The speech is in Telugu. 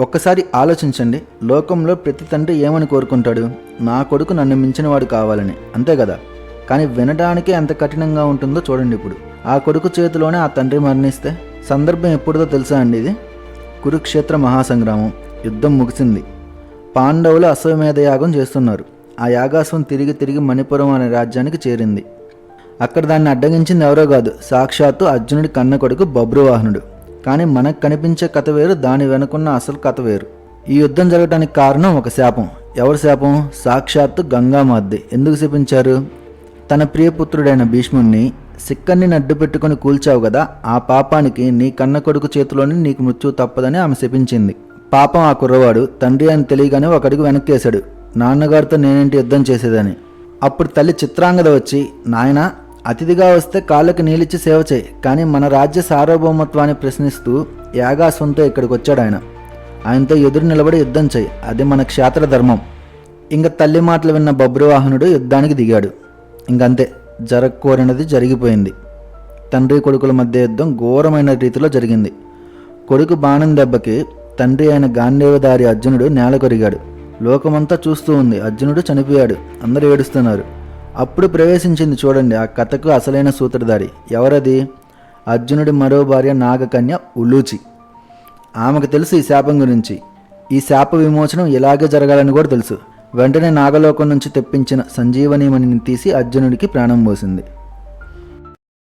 ఒక్కసారి ఆలోచించండి. లోకంలో ప్రతి తండ్రి ఏమని కోరుకుంటాడు? నా కొడుకు నన్ను మించినవాడు కావాలని. అంతే కదా? కానీ వినడానికే ఎంత కఠినంగా ఉంటుందో చూడండి ఇప్పుడు. ఆ కొడుకు చేతిలోనే ఆ తండ్రి మరణిస్తే సందర్భం ఎప్పుడుదో తెలుసా అండి ఇది? కురుక్షేత్ర మహాసంగ్రామం. యుద్ధం ముగిసింది. పాండవులు అశ్వమేధ యాగం చేస్తున్నారు. ఆ యాగాశ్వం తిరిగి తిరిగి మణిపురం అనే రాజ్యానికి చేరింది. అక్కడ దాన్ని అడ్డగించింది ఎవరో కాదు. సాక్షాత్తు అర్జునుడి కన్న కొడుకు బబ్రువాహనుడు కానీ మనకు కనిపించే కథ వేరు దాని వెనుకున్న అసలు కథ వేరు. ఈ యుద్ధం జరగడానికి కారణం ఒక శాపం. ఎవరి శాపం? సాక్షాత్తు గంగామాద్ది. ఎందుకు శపించారు? తన ప్రియపుత్రుడైన భీష్ముణ్ణి సిక్కన్ని నడ్డు పెట్టుకుని కూల్చావు కదా ఆ పాపానికి నీ కన్న కొడుకు చేతిలోని నీకు మృత్యువు తప్పదని ఆమె శపించింది. పాపం ఆ కుర్రవాడు తండ్రి అని తెలియగానే ఒకడికి వెనక్కేశాడు. నాన్నగారితో నేనేంటి యుద్ధం చేసేదని. అప్పుడు తల్లి చిత్రాంగద వచ్చి నాయన అతిథిగా వస్తే కాళ్ళకి నీళ్ళిచ్చి సేవ చేయి. కానీ మన రాజ్య సార్వభౌమత్వాన్ని ప్రశ్నిస్తూ యాగాశ్వంతో ఇక్కడికి వచ్చాడు ఆయన ఆయనతో ఎదురు నిలబడి యుద్ధం చేయి. అది మన క్షేత్ర ధర్మం. ఇంక తల్లి మాటలు విన్న బబ్రువాహనుడు యుద్ధానికి దిగాడు. ఇంకంతే జరగకోరినది జరిగిపోయింది. తండ్రి కొడుకుల మధ్య యుద్ధం ఘోరమైన రీతిలో జరిగింది. కొడుకు బాణం దెబ్బకి తండ్రి అయిన గాంధేవదారి అర్జునుడు నేల కొరిగాడు లోకమంతా చూస్తూ ఉంది. అర్జునుడు చనిపోయాడు. అందరూ ఏడుస్తున్నారు. అప్పుడు ప్రవేశించింది చూడండి ఆ కథకు అసలైన సూత్రధారి. ఎవరది? అర్జునుడి మరో భార్య నాగకన్య ఉలూచి. ఆమెకు తెలుసు ఈ శాపం గురించి. ఈ శాప విమోచనం ఇలాగే జరగాలని కూడా తెలుసు. వెంటనే నాగలోకం నుంచి తెప్పించిన సంజీవనీమణిని తీసి అర్జునుడికి ప్రాణం పోసింది.